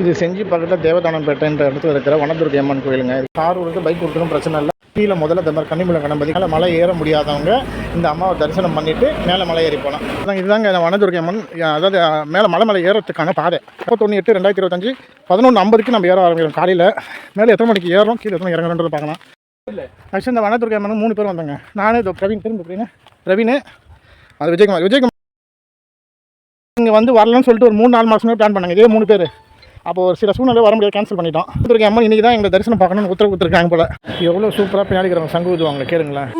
இது செஞ்சு பக்கத்தில் தேவதானம்பேட்டைன்ற இடத்துல இருக்கிற வனதுர்கை அம்மன் கோயிலுங்க. கார் விடுறது பைக் கொடுக்கணும் பிரச்சனை இல்லை. கீழே முதல்ல இந்த மாதிரி கன்னிமலை கணபதி மேலே மலை ஏற முடியாதவங்க இந்த அம்மாவை தரிசனம் பண்ணிட்டு மேலே மலை ஏறி போகலாம் அதான் இதுதாங்க இந்த அம்மன் அதாவது மேலே மலை மலை ஏறத்துக்கான பாதை. முப்பத்தொன்று எட்டு ரெண்டாயிரத்தி இருபத்தஞ்சு பதினொன்று ஐம்பதுக்கு நம்ம ஏற ஆரம்பிக்கிறோம் காலையில். மேலே எத்தனை மணிக்கு ஏறோம் கீழே எத்தனை இறங்குறோன்றது பார்க்கலாம். ஆக்சுவலி இந்த வனதுர்கை அம்மன் மூணு பேர் வந்தாங்க. நானே இதோ பிரவீன் திரும்ப பிரவீன் பிரவீன் அது விஜயகுமார். விஜயகுமார் இங்கே வந்து வரலன்னு சொல்லிட்டு ஒரு மூணு நாலு மாதமே பிளான் பண்ணாங்க. இதே மூணு பேர். அப்போ ஒரு சில சூழ்நிலை வர முடியாது கேன்சல் பண்ணிட்டோம் துர்கை அம்மன் இன்னைக்கு தான் எங்களை தரிசனம் பார்க்கணும்னு உத்தரவு கொடுத்துருக்காங்க போல. எவ்வளோ சூப்பராக பின்னாடி இருக்கிறவங்க சங்கு ஊதுவாங்க கேளுங்களேன்.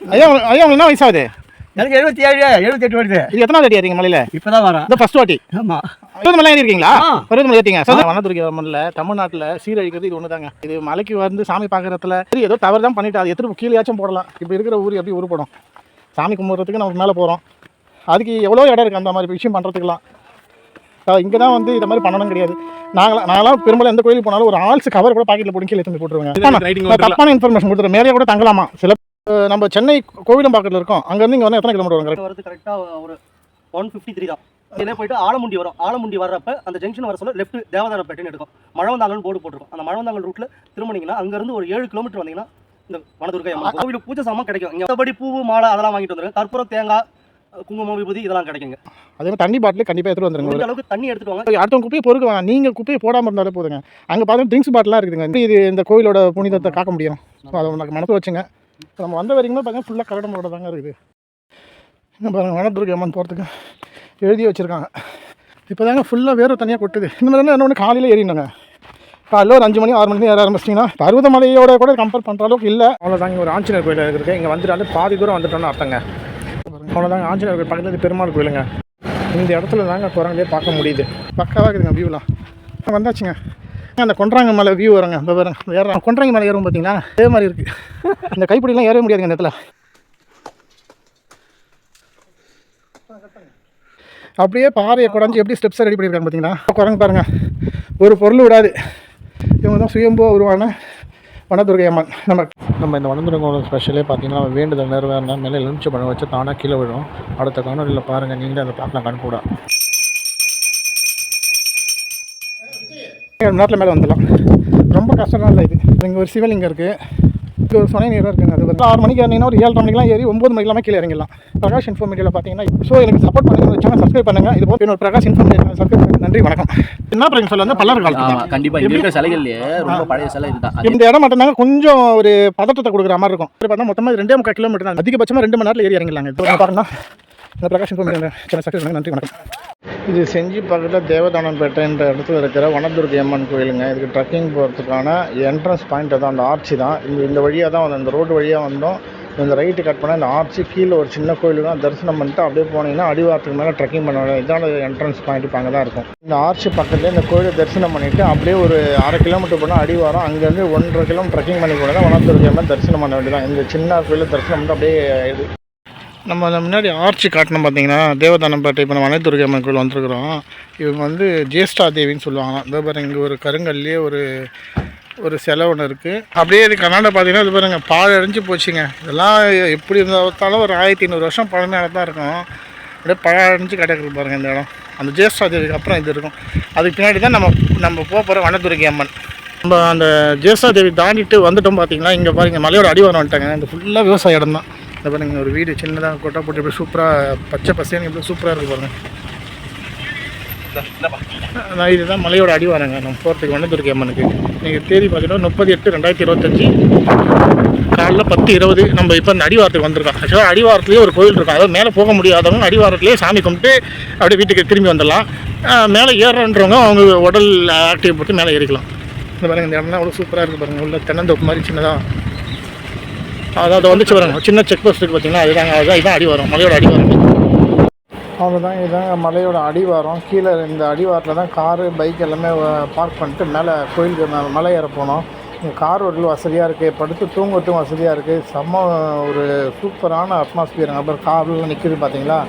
ஐயா ஐயா என்ன வயசாகுது? எனக்கு எழுபத்தி ஏழு எழுபத்தி எட்டு வருது. இது எத்தனாவது அடி ஏறீங்க மலையில் இப்பதான் வரேன். இந்த ஃபர்ஸ்ட் வாட்டி? ஆமா. இருபது மலை ஏறிருக்கீங்களா. இருபது மலை ஏற்றிங்க. வனதுர்கை தமிழ்நாட்டில் சீரழிக்கிறது இது ஒன்று தாங்க இது மலைக்கு வந்து சாமி பார்க்குறதுல சரி ஏதோ தவறு தான் பண்ணிட்டு அது எத்தனை கீழேயாச்சும் போடலாம். இப்போ இருக்கிற ஊர் எப்படி உருப்படும்? சாமி கும்பிட்றதுக்கு நம்ம மேலே போகிறோம் அதுக்கு எவ்வளோ இடம் இருக்குது அந்த மாதிரி விஷயம் பண்ணுறதுக்குலாம் இங்கே தான் வந்து இந்த மாதிரி பண்ணணும் கிடையாது. நாங்களாம் நாங்களாம் பெரும்பாலும் எந்த கோயிலுக்கு போனாலும் ஒரு ஆல்ஸ் கவர் கூட பாக்கெட்டில் பிடிக்கல எடுத்து போட்டுருவாங்க. தப்பான இன்ஃபர்மேஷன் கொடுத்துருவேன் மேலே கூட தங்கலாமா? சில நம்ம சென்னை கோவிலும் பக்கத்தில் இருக்கோம். அங்கேருந்து இங்கே வந்து எத்தனை கிலோமீட்டர் வரும் correct? வரது கரெக்டாக ஒரு ஒன் ஃபிஃப்டி த்ரீ தான் இதிலே போயிட்டு ஆலமுண்டி வரும். ஆலமுண்டி வர்றப்ப அந்த ஜங்ஷன் வர சொல்ல லெஃப்ட் தேவதானப்பேட்டைன்னு எடுக்கும். மழவந்தாங்கல் போர்டு போட்டிருக்கும். அந்த மழவந்தாங்கல் ரூட்ல திரும்பினீங்கன்னா அங்கேருந்து ஒரு ஏழு கிலோமீட்டர் வந்தீங்கன்னா இந்த வனதுர்கை அம்மன் கோவிலுக்கு பூஜை சாமான் கிடைக்கும். இங்கே மற்றபடி பூவு மாலை அதெல்லாம் வாங்கிட்டு வந்துருங்க கற்பூரம் தேங்காய் குங்குமம் விபூதி இதெல்லாம் கிடைக்குங்க. அதே மாதிரி தண்ணி பாட்டில் கண்டிப்பாக எடுத்துகிட்டு வந்துருங்க. முடிஞ்ச அளவுக்கு தண்ணி எடுத்துட்டு வாங்க அடுத்தவங்க குப்பையை பொறுக்க வேணாம் நீங்கள் குப்பையை போடாமல் இருந்தாலே போதுங்க. அங்கே பார்த்தா ட்ரிங்க்ஸ் பாட்டிலாம் இருக்குதுங்க. இது இந்த கோயிலோட புனிதத்தை காக்க முடியும்? ஸோ அதை உனக்கு மனசில் வச்சுங்க. இப்ப நம்ம வந்த வரைக்கும் பார்த்தீங்கன்னா ஃபுல்லாக கரடமோட தாங்க இருக்குது. இங்கே பாருங்கள் வனதுர்கை அம்மன் போகிறதுக்கு எழுதி வச்சுருக்காங்க. இப்போ தாங்க ஃபுல்லாக வேறு தனியாக கொட்டுது. இந்த மாதிரி என்ன ஒன்று காலையில் ஏறினாங்க. காலையில் ஒரு அஞ்சு மணி ஆறு மணிக்கு ஏற ஆரம்பிச்சிட்டிங்கன்னா பருவதமலையோட கூட கம்பேர் பண்ணுற அளவுக்கு இல்லை. அவ்வளோதாங்க ஒரு ஆஞ்சநேயர் கோயில் இருக்குது இங்கே வந்துட்டாலே பாதி தூரம் வந்துட்டோம்னு அர்த்தங்க. அவ்வளோதாங்க ஆஞ்சநேயர் கோயில் பக்கத்தில் பெருமாள் கோயிலுங்க. இந்த இடத்துல தாங்க குரங்களே பார்க்க முடியுது. பக்காவாக இருக்குதுங்க வியூலாம் வந்தாச்சுங்க. அந்த கொன்றாங்க மலை வியூ வருங்க. இப்போ பாருங்க. ஏற கொன்றாங்க மலை ஏறும் பார்த்தீங்களா அதே மாதிரி இருக்குது இந்த கைப்பிடிலாம் ஏறவே முடியாதுங்க இந்த இடத்துல. அப்படியே பாறையை குடஞ்சி எப்படி ஸ்டெப்ஸை ரெடி பண்ணியிருக்காங்க பார்த்தீங்களா குரங்கு பாருங்கள் ஒரு பொருள் விடாது. இவங்க தான் சுயம்போ உருவான வனதுர்கை அம்மன். நம்ம நம்ம இந்த வனதுர்கை ஸ்பெஷலே பார்த்தீங்கன்னா வேண்டுதல் நிறைவேறினா மேலே எலுமிச்சை பழம் வச்சு தானாக கீழே விழும். அடுத்த காணொலியில் பாருங்கள் நீங்களே அதை பார்க்கலாம் கண்கூட ஏழு மணி நேரத்தில் மேலே வந்துடலாம். ரொம்ப கஷ்டம் இல்லை இது. இங்கே ஒரு சிவலிங்கம் இருக்குது இங்கே ஒரு சுனை நீராக இருக்குங்க. அது வந்து ஆறு மணிக்கு ஏறினீங்கன்னா ஒரு ஏழரை மணிக்கெலாம் ஏறி ஒம்பது மணிக்கெல்லாம் கீழே இறங்கிடலாம். பிரகாஷ் இன்ஃபோ மீடியாவில் பார்த்தீங்கன்னா ஸோ எனக்கு சப்போர்ட் பண்ணுங்க. சேனல் சப்ஸ்கிரைப் பண்ணுங்கள் இது போல் இன்னொரு பிரகாஷ் இன்ஃபோ மீடியா சப்ஸ்கிரைப் பண்ணுங்க. நன்றி வணக்கம். என்ன பிரச்சனை சொல்ல வந்து? பல்லர் ஆமா காலத்து கண்டிப்பா இங்க இருக்கிற சிலைகள்லயே ரொம்ப பழைய சிலை இதுதான். இந்த இடம் மட்டும்தாங்க கொஞ்சம் ஒரு பதட்டத்தை கொடுக்குற மாதிரி இருக்கும். இது பார்த்தா மொத்தமாக ரெண்டே முக்கால் கிலோமீட்டர் தான். அதிகபட்சமாக ரெண்டு மணி நேரத்தில் ஏறி இறங்கிடலாங்க. இப்போ பாருங்க. இந்த Prakash info media channel subscribe பண்ணுங்க. நன்றி வணக்கம். இது செஞ்சி பக்கத்தில் தேவதானம்பேட்டைன்ற இடத்துல இருக்கிற வனதுர்கை அம்மன் கோயிலுங்க. இதுக்கு ட்ரக்கிங் போகிறதுக்கான என்ட்ரன்ஸ் பாயிண்ட் தான் அந்த ஆர்ச்சி தான். இந்த இந்த வழியாக தான் வந்தோம். இந்த ரோடு வழியாக வந்தோம். இந்த ரைட்டு கட் பண்ணால் இந்த ஆர்ச்சி கீழே ஒரு சின்ன கோயில் தான். தரிசனம் பண்ணிட்டு அப்படியே போனீங்கன்னா அடிவாரத்துக்கு மேலே ட்ரக்கிங் பண்ண இதான என்ட்ரன்ஸ் பாயிண்ட் இப்போ அங்கே தான் இருக்கும். இந்த ஆர்ச்சி பக்கத்தில் இந்த கோயிலை தரிசனம் பண்ணிவிட்டு அப்படியே ஒரு அரை கிலோமீட்டர் போனால் அடிவாரம். அங்கேருந்து ஒன்றரை கிலோமீட்டர் ட்ரக்கிங் பண்ணி கூட தான் வனதுர்கை அம்மன் தரிசனம் பண்ண வேண்டியதான் இந்த சின்ன கோயிலை தரிசனம் பண்ணிட்டு அப்படியே இது நம்ம அந்த முன்னாடி ஆர்ச்சி காட்டணும் பார்த்தீங்கன்னா தேவதானம்பேட்டை இப்போ நம்ம அனைத்துர்கை அம்மன் கோயில் வந்திருக்கிறோம். இவங்க வந்து ஜேஷ்டா தேவின்னு சொல்லுவாங்க இதோ பாருங்க இங்கே ஒரு கருங்கல்லே ஒரு ஒரு செலை ஒன்று இருக்குது அப்படியே இது கர்நாடகா பார்த்தீங்கன்னா இது பாருங்க பால் அடைஞ்சு போச்சுங்க. இதெல்லாம் எப்படி இருந்தாலும் ஒரு ஆயிரத்தி ஐநூறு வருஷம் பழமையாக தான் இருக்கும். அப்படியே பழம் அடைஞ்சு கிடக்குது பாருங்கள் இந்த இடம். அந்த ஜேஷ்டா தேவிக்கு அப்புறம் இது இருக்கும். அதுக்கு பின்னாடி தான் நம்ம நம்ம போக போகிற வனதுர்கை அம்மன். நம்ம அந்த ஜேஷ்டா தேவி தாண்டிட்டு வந்துட்டோம் பார்த்தீங்கன்னா இங்கே பாருங்கள் மலையோட அடிவாரம் வந்துட்டாங்க. இந்த ஃபுல்லாக விவசாய இடம் தான் இந்த பாருங்க ஒரு வீடு சின்னதாக கொட்டை போட்டு இப்படி சூப்பராக பச்சை பசேன்னு இப்படி சூப்பராக இருக்குது பாருங்க. நான் இதுதான் மலையோட அடிவாரங்க நம்ம போகிறதுக்கு வண்ணதுர்கை அம்மனுக்கு நீங்கள் தேதி பார்த்தீங்கன்னா முப்பது எட்டு ரெண்டாயிரத்தி இருபத்தஞ்சி. காலைல பத்து இருபது நம்ம இப்போ அடிவாரத்துக்கு வந்திருக்கோம். ஆக்சுவலாக அடிவாரத்துலேயே ஒரு கோயில் இருக்கும். அதாவது மேலே போக முடியாதவங்க அடிவாரத்துலேயே சாமி கும்பிட்டு அப்படியே வீட்டுக்கு திரும்பி வந்துடலாம். மேலே ஏறுறன்றவங்க அவங்க உடல் ஆக்டிவ் போட்டு மேலே ஏறிக்கலாம். இந்த பாருங்க இந்த இடம்லாம் அவ்வளோ சூப்பராக இருக்குது பாருங்க. உள்ள தென்னந்தோப்பு மாதிரி சின்னதாக அதாவது வந்துச்சு வரணும் சின்ன செக் போஸ்ட் இருக்குது பார்த்தீங்கன்னா அதுதாங்க அதுதான் இதான் அடிவாரம் மலையோட அடிவாரம் அவ்வளோதான் இதுதாங்க மலையோட அடிவாரம் கீழே இந்த அடிவாரத்தில் தான் காரு பைக் எல்லாமே பார்க் பண்ணிட்டு மேலே கோயிலுக்கு மேலே மலை ஏற போனோம். இங்கே கார் ரோட்டில் வசதியாக இருக்குது படுத்து தூங்கட்டும் வசதியாக இருக்குது செம்ம ஒரு சூப்பரான அட்மாஸ்பியர் அப்புறம் கார்லாம் நிற்கிது பார்த்தீங்களா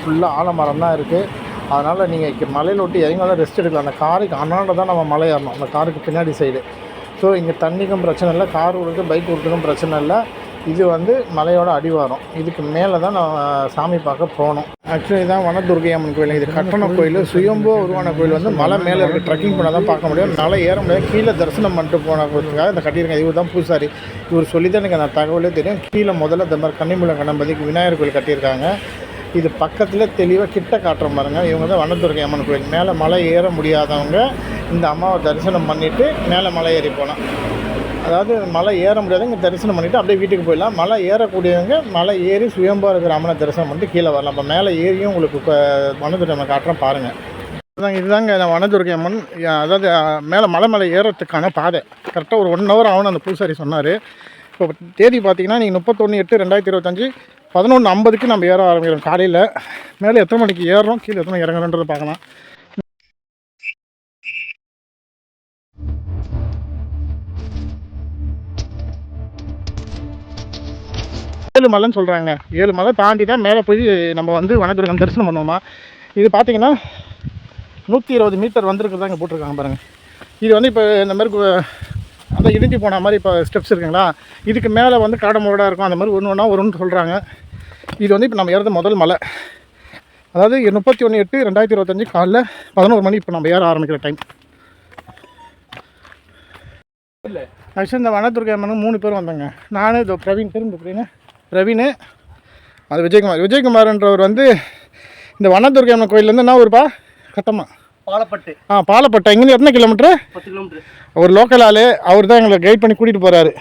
ஃபுல்லாக ஆலமரம் தான் இருக்குது அதனால் நீங்கள் மலையில் ஒட்டி இறங்கினாலும் ரெஸ்ட் எடுக்கலாம். அந்த காருக்கு அண்ணாண்ட தான் நம்ம மலை ஏறணும். அந்த காருக்கு பின்னாடி சைடு ஸோ இங்கே தண்ணிக்கும் பிரச்சனை இல்லை கார் விடுறது பைக் விடுறதுக்கும் பிரச்சனை இல்லை. இது வந்து மலையோட அடிவாரம். இதுக்கு மேலே தான் நான் சாமி பார்க்க போகணும். ஆக்சுவலி இதுதான் வனதுர்கை அம்மன் கோயில். இது கட்டண கோயில். சுயம்போ உருவான கோயில் வந்து மலை மேலே இருக்க. ட்ரெக்கிங் பண்ணால் தான் பார்க்க முடியும். மலை ஏற முடியாது. கீழே தரிசனம் பண்ணிட்டு போனதுக்காக இந்த கட்டியிருக்காங்க. இவர் தான் பூசாரி. இவர் சொல்லி தான் எனக்கு அந்த தகவலே தெரியும். கீழே முதல்ல இந்த மாதிரி கன்னிமூல கணபதிக்கு விநாயகர் கோயில் கட்டியிருக்காங்க. இது பக்கத்தில் தெளிவாக கிட்ட காட்டுற பாருங்க இவங்க தான் வனதுர்கை அம்மன் கோயில். மேலே மலை ஏற முடியாதவங்க இந்த அம்மாவை தரிசனம் பண்ணிவிட்டு மேலே மலை ஏறி போகலாம். அதாவது மலை ஏற முடியாதவங்க தரிசனம் பண்ணிவிட்டு அப்படியே வீட்டுக்கு போயிடலாம். மலை ஏறக்கூடியவங்க மலை ஏறி சுயம்பா இருக்கிற அம்மனை தரிசனம் பண்ணிட்டு கீழே வரலாம். இப்போ மேலே ஏறியும் உங்களுக்கு இப்போ வனதுர்கை அம்மன் பாருங்கள் இதுதாங்க இதுதாங்க நான் வனதுர்கை அம்மன் அதாவது மேலே மலை மலை ஏறத்துக்கான பாதை. கரெக்டாக ஒரு ஒன் ஹவர் ஆகணும் அந்த பூசாரி சொன்னார். இப்போ தேதி பார்த்தீங்கன்னா நீங்கள் முப்பத்தொன்று எட்டு ரெண்டாயிரத்தி இருபத்தஞ்சி பதினொன்று ஐம்பதுக்கு நம்ம ஏற ஆரம்பிக்கிறோம் காலையில். மேலே எத்தனை மணிக்கு ஏறுறோம்? கீழே எத்தனை இறங்குறோன்றதை பார்க்கலாம். ஏழு மலைன்னு சொல்கிறாங்க ஏழு மலை தாண்டி தான் மேலே போய் நம்ம வந்து வனதுர்கம் தரிசனம் பண்ணுவோமா. இது பார்த்தீங்கன்னா நூற்றி இருபது மீட்டர் வந்திருக்கிறதா இங்கே போட்டிருக்காங்க பாருங்கள் இது வந்து இப்போ இந்த மாதிரி கு- அந்த இடிஞ்சு போன மாதிரி இப்போ ஸ்டெப்ஸ் இருக்குங்களா? இதுக்கு மேலே வந்து காடை முரடாக இருக்கும். அந்த மாதிரி ஒன்று ஒன்றா வரும்னு சொல்கிறாங்க இது வந்து இப்போ நம்ம ஏறது முதல் மலை. அதாவது முப்பத்தி ஒன்று எட்டு ரெண்டாயிரத்தி இருபத்தஞ்சி காலைல பதினோரு மணி இப்போ நம்ம ஏற ஆரம்பிக்கிற டைம் ஆக்சுவலாக இந்த வனதுர்கை மூணு பேர் வந்தாங்க. நான் இதோ பிரவீன் பேரும் இந்த பிரவீன் அது விஜயகுமார். விஜயகுமார்ன்றவர் வந்து இந்த வனதுர்கை அம்மன் கோயிலேருந்து என்ன ஊருப்பா? கட்டம்மா. பாலப்பட்டு. ஆ பாலப்பட்டை. இங்கேருந்து எத்தனை கிலோமீட்ரு? பத்து கிலோமீட்டர் ஒரு லோக்கல் ஆள். அவர் தான் எங்களை கைட் பண்ணி கூட்டிகிட்டு போகிறாரு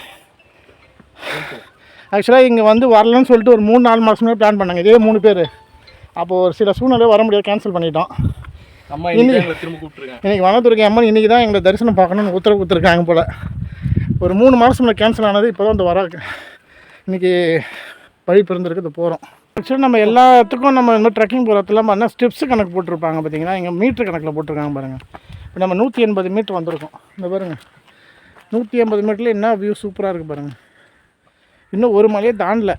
ஆக்சுவலாக இங்கே வந்து வரலன்னு சொல்லிட்டு ஒரு மூணு நாலு மாதமே பிளான் பண்ணாங்க. இதே மூணு பேர். அப்போது ஒரு சில சூழ்நிலை வர முடியாது. கேன்சல் பண்ணிட்டோம். அம்மா இன்னைக்கு வனதுர்கை அம்மன் இன்றைக்கி தான் எங்களை தரிசனம் பார்க்கணும்னு உத்தரவு கொடுத்துருக்காங்க போல். ஒரு மூணு மாதம் கேன்சல் ஆனது இப்போ தான் இந்த வர இன்றைக்கி வழி பிறந்திருக்கு இது போகிறோம் ஆக்சுவலி நம்ம எல்லாத்துக்கும் நம்ம இந்த ட்ரெக்கிங் போகிறதுல பண்ணால் ஸ்டெப்ஸ் கணக்கு போட்டிருப்பாங்க பார்த்தீங்கன்னா இங்கே மீட்ரு கணக்கில் போட்டிருக்காங்க பாருங்கள் இப்போ நம்ம நூற்றி எண்பது மீட்ரு வந்திருக்கோம். இந்த பாருங்கள் நூற்றி எண்பது மீட்டரில் என்ன வியூ சூப்பராக இருக்குது பாருங்கள் இன்னும் ஒரு மலையே தாண்டல.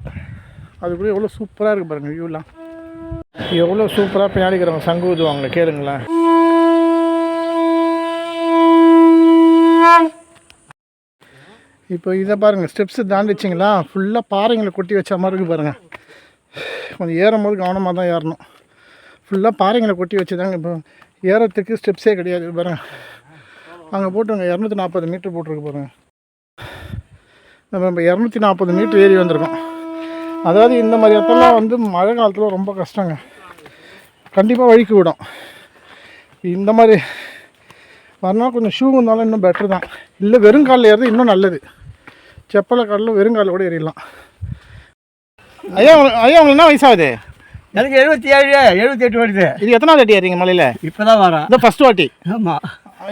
அதுக்குள்ளே எவ்வளோ சூப்பராக இருக்குது பாருங்கள் வியூலாம் எவ்வளோ சூப்பராக பின்னாடிக்கிறவங்க சங்கு ஊதுவாங்களே கேளுங்களேன். இப்போ இதை பாருங்கள் ஸ்டெப்ஸு தாண்டிச்சிங்களா? ஃபுல்லாக பாறைங்களை கொட்டி வச்ச மாதிரி இருக்குது பாருங்கள் கொஞ்சம் ஏறும்போது கவனமாக தான் ஏறணும். ஃபுல்லாக பாறைங்களை கொட்டி வச்சு தாங்க இப்போ ஏறத்துக்கு ஸ்டெப்ஸே கிடையாது பாருங்கள் அங்கே போட்டுருங்க இரநூத்தி நாற்பது மீட்ரு போட்டிருக்கு பாருங்கள் நம்ம இப்போ இரநூத்தி நாற்பது மீட்ரு ஏறி வந்திருக்கோம். அதாவது இந்த மாதிரி இடத்துலாம் வந்து மழை காலத்தில் ரொம்ப கஷ்டங்க. கண்டிப்பாக வழிக்கு விடும். இந்த மாதிரி வரணும் கொஞ்சம் ஷூ இருந்தாலும் இன்னும் பெட்ரு தான். இல்லை வெறும் காலில் ஏறது இன்னும் நல்லது. செப்பலை காலில் வெறும் காலில் கூட ஏறிடலாம். ஐயா ஐயா உங்களுக்கு என்ன வயசாகுது? எனக்கு எழுபத்தி ஏழு எழுபத்தி எட்டு வருது. இது எத்தனாவது வாட்டி ஏறீங்க மலையில்? இப்பதான் வரேன். இந்த ஃபர்ஸ்ட் வாட்டி? ஆமா.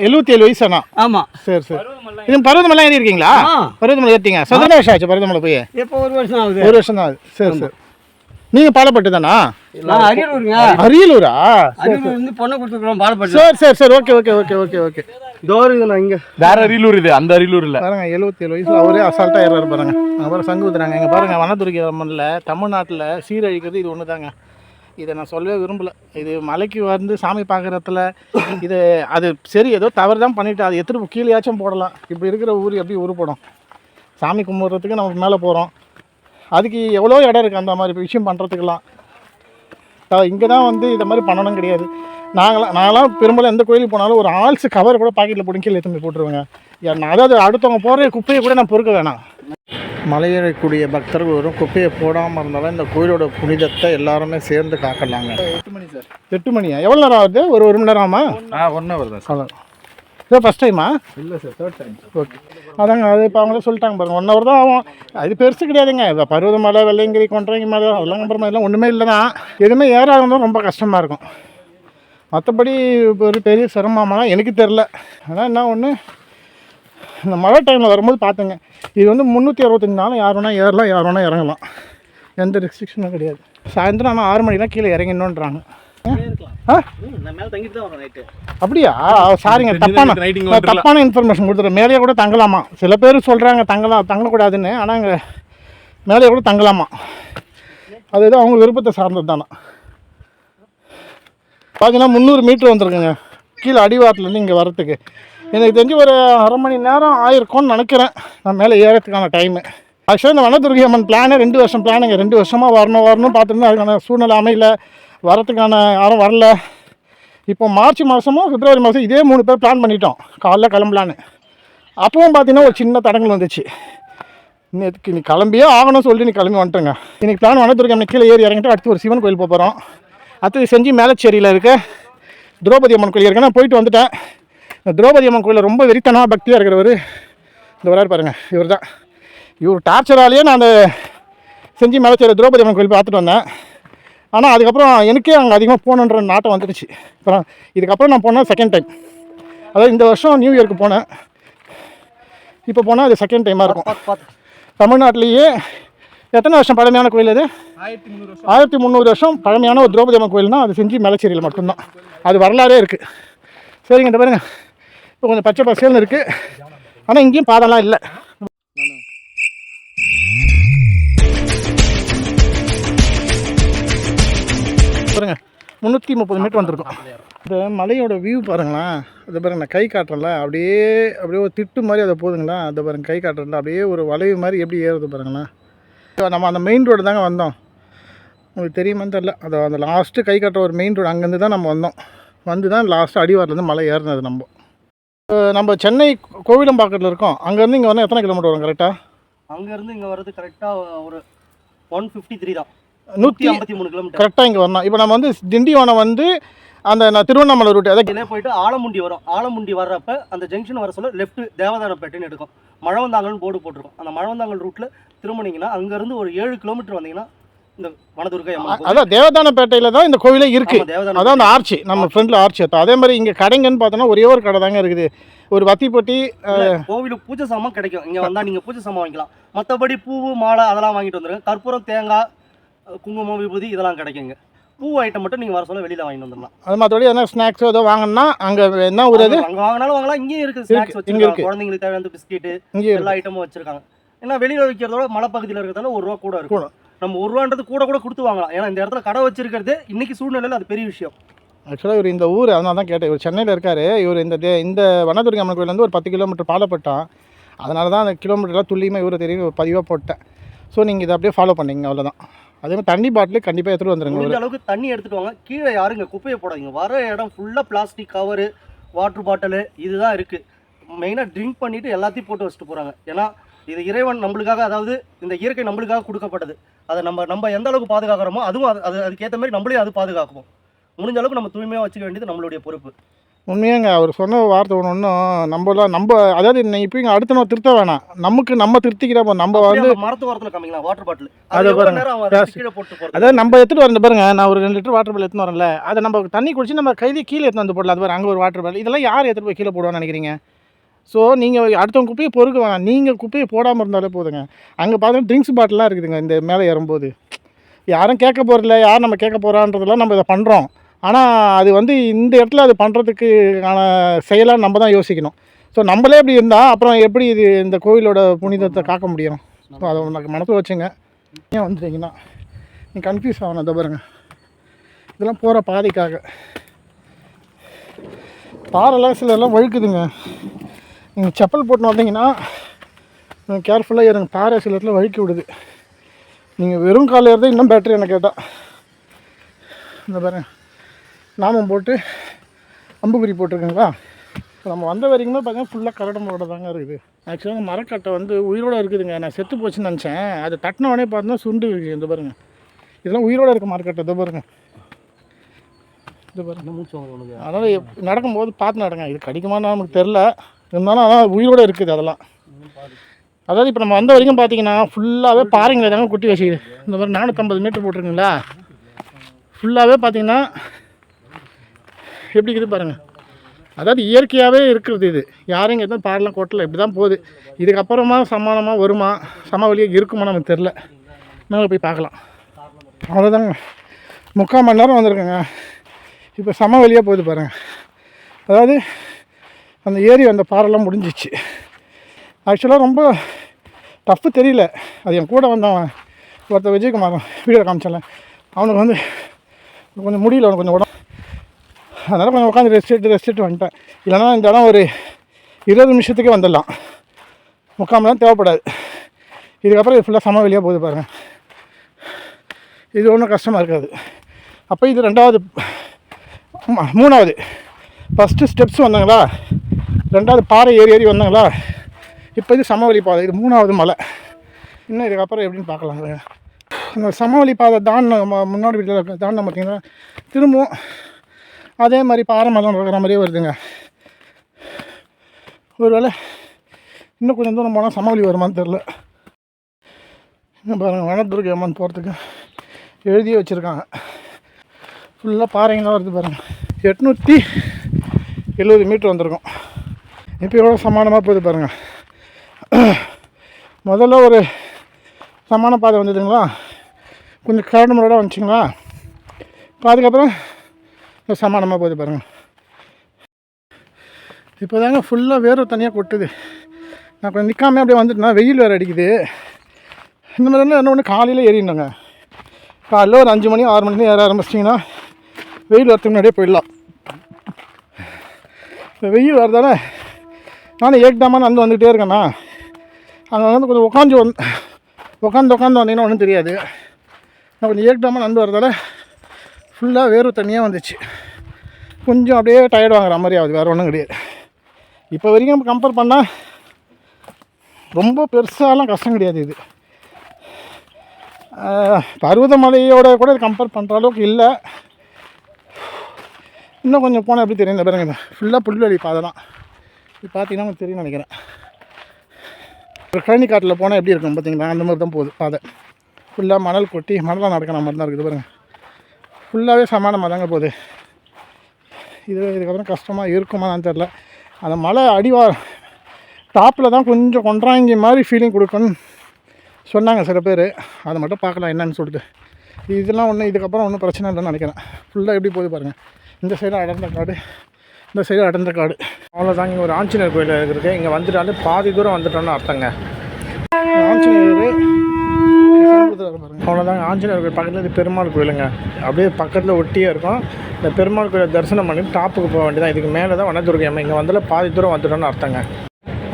எழுபத்தி ஏழு வயசானா? ஆமா. சரி சரி. இது பருவதமலை ஏறி இருக்கீங்களா. பருவதமலை ஏற்றிங்க சதுர வருஷம் ஆச்சு பருவதமலை போய். இப்போ ஒரு வருஷம் ஆகுது? ஒரு வருஷம் தான் ஆகுது. சரி சரி. நீங்கள் பாலப்பட்டு தானா நான் அரியலூருங்க. அரியலூரா? அரியலூர் இருந்து பொண்ணை கொடுத்துருக்குறோம் பாலப்பட்டு. சரி சரி சரி okay okay okay okay okay. தோறு நான் இங்கே. வேற அரியலூர் இது அந்த அரியலூர் இல்ல பாருங்க எழுபத்தி ஏழு வயசுல அவரே அசால்ட்டாக ஏறாரு பாருங்க. அங்கே பாருங்க சங்கு ஊத்துறாங்க. இங்கே பாருங்க வனதுர்கை அம்மனில் தமிழ்நாட்டில் சீரழிக்கிறது இது ஒன்று தாங்க இதை நான் சொல்லவே விரும்பல. இது மலைக்கு வந்து சாமி பார்க்குறதுல இது அது சரி ஏதோ தவறு தான் பண்ணிட்டு. அது எத்தனை கீழேயாச்சும் போடலாம். இப்படி இருக்கிற ஊர் எப்படி உருப்படும்? சாமி கும்பிட்றதுக்கு நம்ம மேலே போகிறோம் அதுக்கு எவ்வளோ இடம் இருக்குது அந்த மாதிரி விஷயம் பண்ணுறதுக்கெல்லாம் இங்கே தான் வந்து இதை மாதிரி பண்ணணும் கிடையாது. நாங்களாம் நாங்களாம் பெரும்பாலும் எந்த கோயிலுக்கு போனாலும் ஒரு ஆல்ஸ் கவர் கூட பாக்கெட்டில் போட்டு கீழே எடுத்து போய் போட்டுருவேங்க. நான் அதாவது அடுத்தவங்க போகிற குப்பையை கூட நான் பொறுக்க வேணாம். மலையேறக்கூடிய பக்தர்கள் வரும் குப்பையை போடாமல் இருந்தாலும் இந்த கோயிலோட புனிதத்தை எல்லாருமே சேர்ந்து காக்கலாங்க. எட்டு மணி சார். எட்டு மணியா? எவ்வளோ நேரம் ஆகுது? ஒரு ஒரு மணி நேரம் ஆமா ஆ ஒன் ஹவர் தான் இதோ ஃபஸ்ட் டைமா இல்லை சார் தேர்ட் டைம் ஓகே அதாங்க அது இப்போ அவங்களே சொல்லிட்டாங்க பாருங்க. ஒன் ஹவர் தான் ஆகும். அது பெருசு கிடையாதுங்க. இப்போ பருவத மலை வெள்ளையங்கிரி கொன்றங்கி மலை அதெல்லாம் அப்புறமா இதெல்லாம் ஒன்றுமே இல்லை தான் எதுவுமே ஏறாதான் ரொம்ப கஷ்டமாக இருக்கும். மற்றபடி இப்போ ஒரு பெரிய சிரமமாலாம் எனக்கு தெரில ஆனால் என்ன ஒன்று இந்த மழை டைமில் வரும்போது பார்த்துங்க இது வந்து முந்நூற்றி அறுபத்தஞ்சு நாளும் யார் வேணால் ஏறலாம் யார் வேணால் இறங்கலாம். எந்த ரெஸ்ட்ரிக்ஷனும் கிடையாது. சாயந்தரம் ஆனால் ஆறு மணிலாம் கீழே இறங்கணுன்றாங்க அப்படியா? சாரிங்க தப்பான இங்க. தப்பான இன்ஃபர்மேஷன் கொடுத்துறேன் மேலேயே கூட தங்கலாமா? சில பேர் சொல்கிறாங்க தங்கலாம் தங்கக்கூடாதுன்னு. ஆனால் அங்கே மேலேயே கூட தங்கலாமா? அது ஏதோ அவங்க விருப்பத்தை சார்ந்தது தானே? பார்த்தீங்கன்னா முந்நூறு மீட்ரு வந்திருக்குங்க. கீழே அடிவாரத்துலேருந்து இங்கே வரத்துக்கு எனக்கு தெரிஞ்சு ஒரு அரை மணி நேரம் ஆயிருக்கும்னு நினைக்கிறேன். நான் மேலே ஏறத்துக்கான டைமு ஆக்சுவலாக இந்த வனதுர்கை அம்மன் பிளானே ரெண்டு வருஷம் பிளானுங்க ரெண்டு வருஷமாக வரணும் வரணும் பார்த்துருந்தா அதுக்கான சூழ்நிலை அமையல. வரத்துக்கான யாரும் வரல. இப்போ மார்ச் மாதமும் பிப்ரவரி மாதம் இதே மூணு பேர் பிளான் பண்ணிட்டோம். காலைல கிளம்பலான்னு. அப்பவும் பார்த்தீங்கன்னா ஒரு சின்ன தடங்கள் வந்துச்சு. நேற்றுக்கு நீ கிளம்பியே ஆகணும்னு சொல்லி நீ கிளம்பி வந்துட்டுங்க. இன்றைக்கி பிளான் வனத்துறைக்கு கீழே ஏறி இறங்கிட்டு அடுத்து ஒரு சிவன் கோயில் போக போகிறோம் அடுத்தது செஞ்சு மேலச்சேரியில் இருக்க. திரௌபதி அம்மன் கோயில் இருக்கு நான் போயிட்டு வந்துட்டேன். இந்த திரௌபதி அம்மன் கோயிலில் ரொம்ப வெறித்தனமாக பக்தியாக இருக்கிறவர் இந்த வராரு பாருங்கள் இவர் தான் இவர் டார்ச்சராலேயே நான் அந்த செஞ்சு மேலச்சேரி திரௌபதி அம்மன் கோயில் பார்த்துட்டு வந்தேன். ஆனால் அதுக்கப்புறம் எனக்கே அங்கே அதிகமாக போகணுன்ற நாட்டம் வந்துடுச்சு. அப்புறம் இதுக்கப்புறம் நான் போனேன் செகண்ட் டைம் அதாவது இந்த வருஷம் நியூ இயருக்கு போனேன். இப்போ போனால் அது செகண்ட் டைமாக இருக்கும். தமிழ்நாட்டிலேயே எத்தனை வருஷம் பழமையான கோயில் அது? ஆயிரத்தி முந்நூறு வருஷம். ஆயிரத்தி முந்நூறு வருஷம் பழமையான ஒரு திரௌபதி அம்மன் கோயில்னா அது செஞ்சு மேலச்சேரியில் மட்டும்தான். அது வரலாறே இருக்குது சரிங்க இந்த பாருங்க. இப்போ கொஞ்சம் பச்சை பசேல்னு இருக்குது ஆனால் இங்கேயும் பாதம்லாம் இல்லை. பாருங்க. முந்நூற்றி முப்பது மீட்டர் வந்திருக்கும். இந்த மலையோட வியூ பாருங்களேன் அதை பாருங்க நான் கை காட்டுறேன்ல. அப்படியே அப்படியே ஒரு திட்டு மாதிரி அதை போதுங்களா? அதை பாருங்கள் கை காட்டுறேன்ல. அப்படியே ஒரு வளைவு மாதிரி எப்படி ஏறுது பாருங்களேன் நம்ம அந்த மெயின் ரோடு தாங்க வந்தோம். உங்களுக்கு தெரியுமான்னு தெரில அதை அந்த லாஸ்ட்டு கை காட்டுற ஒரு மெயின் ரோடு அங்கேருந்து தான் நம்ம வந்தோம். வந்து தான் லாஸ்ட்டு அடிவாரிலேருந்து மலை ஏறினது நம்ம. நம்ம சென்னை கோவிலம்பாக்கத்தில் இருக்கோம். அங்கேருந்து இங்கே வந்தால் எத்தனை கிலோமீட்டர் வரும் கரெக்டாக அங்கேருந்து இங்கே வர்றது கரெக்டாக ஒரு ஒன் ஃபிஃப்டி த்ரீ தான். நூற்றி ஐம்பத்தி மூணு கிலோமீட்டர் கரெக்டாக இங்கே வரணும். இப்போ நம்ம வந்து திண்டிவனம் வந்து அந்த நான் திருவண்ணாமலை ரூட் அதாவது இதிலே போயிட்டு ஆலமுண்டி வரும். ஆலமுண்டி வர்றப்ப அந்த ஜங்ஷன் வர சொல்ல லெஃப்ட் தேவதானப்பேட்டைன்னு எடுக்கும். மழவந்தாங்கல்னு போர்டு போட்டிருக்கும். அந்த மழவந்தாங்கல் ரூட்டில் திரும்பினீங்கன்னா அங்கேருந்து ஒரு ஏழு கிலோமீட்டர் வந்தீங்கன்னா இந்த வனதுர்கை. அதான் தேவதானப்பேட்டையில் தான் இந்த கோவிலே இருக்குது அதான் அந்த ஆர்ச்சி. நம்ம ஃப்ரெண்டில் ஆர்ச்சி அதே மாதிரி இங்கே கடைங்கன்னு பார்த்தோன்னா ஒரே ஒரு கடை தாங்க இருக்குது. ஒரு வத்திப்பட்டி கோவிலுக்கு பூஜை சாமான் கிடைக்கும். இங்க வந்தா நீங்க பூஜை சாமான் வாங்கிக்கலாம். மத்தபடி பூவு மாலை அதெல்லாம் வாங்கிட்டு வந்துருங்க. கற்பூரம் தேங்காய் குங்குமம் விபூதி இதெல்லாம் கிடைக்குங்க. பூ ஐட்டம் மட்டும் நீங்க வர சொல்ல வெளியில வாங்கிட்டு வந்துடலாம் அது மற்றபடி எதனா ஸ்நாக்ஸோ ஏதோ வாங்கினா அங்கே என்ன ஒரு இது அங்க வாங்கினாலும் வாங்கலாம். இங்கேயும் இருக்கு இருக்கு, ஸ்நாக்ஸ் வச்சிருக்காங்க. குழந்தைங்களுக்கு தேவையான பிஸ்கெட் இங்கே எல்லா ஐட்டமும் வச்சிருக்காங்க. ஏன்னா வெளியில விற்கிறதோட மலைப்பகுதியில் இருக்கிறதால ஒரு ரூபா கூட. இருக்கும். நம்ம ஒரு ரூபான்றது கூட கூட கொடுத்து வாங்கலாம். ஏன்னா இந்த இடத்துல கடை வச்சிருக்கிறது இன்னைக்கு சூழ்நிலையில அது பெரிய விஷயம். ஆக்சுவலாக இவர் இந்த ஊர் அதனால தான் கேட்டேன். இவர் சென்னையில் இருக்கார். இவர் இந்த தே இந்த வனதுர்கை அம்மன் கோயிலேருந்து ஒரு பத்து கிலோமீட்டர் பாலப்பட்டான் அதனால தான் அந்த கிலோமீட்டர்லாம் துல்லியமாக இவரை தெரியும் பதிவாக போட்டேன். ஸோ நீங்கள் இதை அப்படியே ஃபாலோ பண்ணீங்க அவ்வளோதான் அதே மாதிரி தண்ணி பாட்டில் கண்டிப்பாக எடுத்துகிட்டு வந்துருங்க. முடிஞ்ச அளவுக்கு தண்ணி எடுத்துட்டு வாங்க. கீழே யாருங்க குப்பையை போடாதீங்க. வர இடம் ஃபுல்லாக பிளாஸ்டிக் கவரு வாட்டர் பாட்டிலு இதுதான் இருக்குது மெயினாக ட்ரிங்க் பண்ணிவிட்டு எல்லாத்தையும் போட்டு வச்சுட்டு போகிறாங்க ஏன்னா இது இறைவன் நம்மளுக்காக அதாவது இந்த இயற்கை நம்மளுக்காக கொடுக்கப்பட்டது. அதை நம்ம நம்ம எந்த அளவுக்கு பாதுகாக்கிறோமோ அதுவும் அது அது அதுக்கேற்ற மாதிரி நம்மளையும் அது பாதுகாக்கும். முடிஞ்ச அளவுக்கு நம்ம தூய்மையாக வச்சுக்க வேண்டியது நம்மளுடைய பொறுப்பு. உண்மையாங்க அவர் சொன்ன வார்த்தை ஒன்று ஒன்றும் நம்மளாம் நம்ம அதாவது இப்போ இங்கே அடுத்த நாள் திருத்த வேணாம். நமக்கு நம்ம திருத்திக்கிறப்ப நம்ம வந்து மரத்து ஓரத்தில் காமிக்கலாம் வாட்டர் பாட்டில் அதை பாருங்க, அதாவது நம்ம எடுத்துகிட்டு வரேன் பாருங்க நான் ஒரு ரெண்டு லிட்டர் வாட்டர் பாட்டில் எடுத்துன்னு வரேன்ல. அதை நம்ம தண்ணி குடிச்சு நம்ம கையிலே கீழே எடுத்து வந்து போடலாம். அது பாரு அங்கே ஒரு வாட்டர் பாட்டில் இதெல்லாம் யார் எடுத்துகிட்டு போய் கீழே போடுவான்னு நினைக்கிறீங்க? ஸோ நீங்கள் அடுத்தவங்க குப்பையை பொறுக்க வேணாம். நீங்கள் குப்பையை போடாமல் இருந்தாலே போதுங்க. அங்கே பார்த்தா ட்ரிங்க்ஸ் பாட்டிலாம் இருக்குதுங்க இந்த மேலே ஏறும்போது. யாரும் கேட்க போகிறதில்ல யார் நம்ம கேட்க போகிறான்றதெல்லாம் நம்ம இதை பண்ணுறோம் ஆனால் அது வந்து இந்த இடத்துல அது பண்ணுறதுக்கான செயலாக நம்ம தான் யோசிக்கணும். ஸோ நம்மளே இப்படி இருந்தால் அப்புறம் எப்படி இது இந்த கோவிலோட புனிதத்தை காக்க முடியும்? ஸோ அதை உனக்கு மனசில் வச்சுங்க. ஏன் வந்துட்டீங்கன்னா நீ கன்ஃபியூஸ் ஆகணும். அதை பாருங்க. இதெல்லாம் போகிற பாதைக்காக. பாறைலாம் சிலர்லாம் வழுக்குதுங்க. நீங்கள் செப்பல் போட்டு வந்தீங்கன்னா கேர்ஃபுல்லாக இருங்க. பாறை சில இடத்துல வழுக்கி விடுது. நீங்கள் வெறும் காலையில் இருந்தால் இன்னும் பேட்டரி என்ன கேட்டால் இந்த பாருங்க. நாமம் போட்டு அம்புக்குறி போட்டிருக்குங்களா? இப்போ நம்ம வந்த வரைக்குமே பார்த்தீங்கன்னா ஃபுல்லாக கரடமோட தாங்க இருக்குது. ஆக்சுவலாக மரக்கட்டை வந்து உயிரோடு இருக்குதுங்க. நான் செத்து போச்சுன்னு நினச்சேன். அது தட்டின உடனே பார்த்தா சுண்டு இருக்கு இந்த பாருங்க. இதெல்லாம் உயிரோடு இருக்க மரக்கட்டை. இதை பாருங்க. இது பாருங்க. மூச்சு வாங்க உனக்கு. அதனால் நடக்கும்போது பார்த்து நடங்க. இது கடிக்குமான்னு நமக்கு தெரில இருந்தாலும் ஆனால் உயிரோடு இருக்குது அதெல்லாம். அதாவது இப்போ நம்ம வந்த வரைக்கும் பார்த்தீங்கன்னா ஃபுல்லாகவே பாறைங்களை தாங்க குட்டி வச்சுக்குது. இந்த மாதிரி நானூற்றம்பது மீட்டர் போட்டிருக்குங்களா? ஃபுல்லாகவே பார்த்தீங்கன்னா எப்படி இருக்குது பாருங்கள் அதாவது இயற்கையாகவே இருக்கிறது இது. யாரும் இங்கே எதுவும் பாடலாம் கொட்டல இப்படி தான் போகுது. இதுக்கப்புறமா சமானமாக வருமா சமவெளியாக இருக்குமா நமக்கு தெரில மேலே போய் பார்க்கலாம். அவ்வளோதாங்க முக்கால் மணி நேரம் வந்திருக்கேங்க. இப்போ சமவெளியாக போகுது பாருங்கள் அதாவது அந்த ஏரி அந்த பாறைலாம் முடிஞ்சிச்சு. ஆக்சுவலாக ரொம்ப டஃப்பு தெரியல. அது என் கூட வந்தவன் ஒருத்தர் விஜயகுமார் வீடியோ காமிச்சல அவனுக்கு வந்து கொஞ்சம் முடியல அவனுக்கு கொஞ்சம் உடம்பு அதனால் கொஞ்சம் உட்காந்து ரெஸ்ட் எடுத்து ரெஸ்ட் எடுத்து வந்துட்டேன். இல்லைன்னா இந்த இடம் ஒரு இருபது நிமிஷத்துக்கே வந்துடலாம். முக்கால் மணி நேரம் தேவைப்படாது. இதுக்கப்புறம் இது ஃபுல்லாக சமவெளியாக போகுது பாருங்கள் இது ஒன்றும் கஷ்டமாக இருக்காது. அப்போ இது ரெண்டாவது மூணாவது. ஃபஸ்ட்டு ஸ்டெப்ஸ் வந்தாங்களா? ரெண்டாவது பாறை ஏறி ஏறி வந்தாங்களா? இப்போ இது சமவெளி பாதை. இது மூணாவது மலை. இன்னும் இதுக்கப்புறம் எப்படின்னு பார்க்கலாம். இந்த சமவெளி பாதை தான் முன்னாடி வீட்டில் தாண்டின பார்த்தீங்கன்னா திரும்பவும் அதே மாதிரி பாறை மரம் இருக்கிற மாதிரியே வருதுங்க. ஒருவேளை இன்னும் கொஞ்சம் தூரம் போனால் சமவெளி வருமான்னு தெரில இன்னும் பாருங்கள் வனதுர்கை அம்மன் போகிறதுக்கு எழுதியே வச்சுருக்காங்க. ஃபுல்லாக பாறைங்களாம் வருது பாருங்கள் எட்நூற்றி எழுபது மீட்ரு வந்திருக்கும். இப்போ எவ்வளோ சமானமாக போகுது பாருங்கள் முதல்ல ஒரு சமான பாதை வந்ததுங்களா? கொஞ்சம் கரடு முறையாக வந்துச்சுங்களா? இப்போ அதுக்கப்புறம் சமானமாக போகுது பாருங்கள் இப்போ தாங்க ஃபுல்லாக வேர்வை தனியாக கொட்டுது. நான் கொஞ்சம் நிற்காமல் அப்படியே வந்துட்டேன்னா வெயில் வேறு அடிக்குது. இந்த மாதிரிலாம் என்ன ஒன்று காலையில் ஏறிடணுங்க. காலையில் ஒரு அஞ்சு மணி ஆறு மணிக்கு ஏற ஆரம்பிச்சிட்டிங்கன்னா வெயில் வரத்துக்கு முன்னாடியே போயிடலாம். இப்போ வெயில் வரதால நானும் ஏக்டாமா நடந்து வந்துக்கிட்டே இருக்கேண்ணா அங்கே வந்து கொஞ்சம் உட்காந்து வந்து உட்காந்து உட்காந்து வந்தீங்கன்னா ஒன்றும் தெரியாது. நான் கொஞ்சம் ஏக்டாமா நடந்து வரதால ஃபுல்லாக வேறு தண்ணியாக வந்துச்சு. கொஞ்சம் அப்படியே டயர்ட் வாங்குற மாதிரி ஆகுது. வேறு ஒன்றும் கிடையாது. இப்போ வரைக்கும் கம்பேர் பண்ணால் ரொம்ப பெருசாலாம் கஷ்டம் கிடையாது இது. ஆஹ், பருவதமலையோட கூட கம்பேர் பண்ணுற அளவுக்கு இல்லை. இன்னும் கொஞ்சம் போனால் எப்படி தெரியும் இந்த பாருங்க ஃபுல்லாக புல்வெளி பாதை தான். இது பார்த்தீங்கன்னா உங்களுக்கு தெரியும் நினைக்கிறேன். ஒரு கழனி காட்டில் போனால் எப்படி இருக்கும் பார்த்தீங்களா அந்த மாதிரி தான் போகுது பாதை. ஃபுல்லாக மணல் கொட்டி மணலாக நடக்கிற மாதிரி தான் இருக்குது பாருங்கள் ஃபுல்லாகவே சமானமாக தாங்க போகுது. இது இதுக்கப்புறம் கஷ்டமாக இருக்குமான்னு தெரில அந்த மலை அடிவா டாப்பில் தான் கொஞ்சம் கொண்டாங்கி மாதிரி ஃபீலிங் கொடுக்குன்னு சொன்னாங்க சில பேர். அதை மட்டும் பார்க்கலாம் என்னன்னு சொல்லிட்டு. இதெல்லாம் ஒன்றும் இதுக்கப்புறம் ஒன்றும் பிரச்சனை இல்லைன்னு நினைக்கிறேன். ஃபுல்லாக எப்படி போகுது பாருங்கள் இந்த சைடு அடர்ந்த காடு இந்த சைடு அடர்ந்த காடு. அவ்வளோதாங்க இங்கே ஒரு ஆஞ்சநேயர் கோயில் இருக்குது இங்கே வந்துட்டாலே பாதி தூரம் வந்துட்டோம்னு அர்த்தங்க. ஆஞ்சநேயர் அவ்வளோதாங்க ஆஞ்சநேயர் கோயில் பக்கத்தில் பெருமாள் கோயிலுங்க. அப்படியே பக்கத்தில் ஒட்டியே இருக்கும். இந்த பெருமாள் கோயிலை தரிசனம் பண்ணி டாப்புக்கு போக வேண்டியதான் இதுக்கு மேலே தான் வனதுர்கை அம்மா. இங்கே வந்தால் பாதி தூரம் வந்துட்டோம்னு அர்த்தங்க.